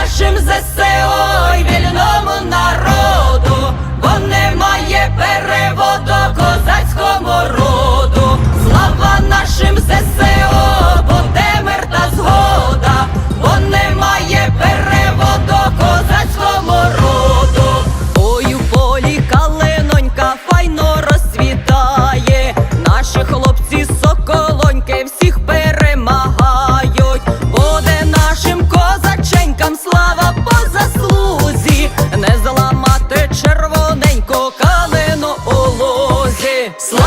нашим ЗСО і вільному народу, бо немає переводу Слава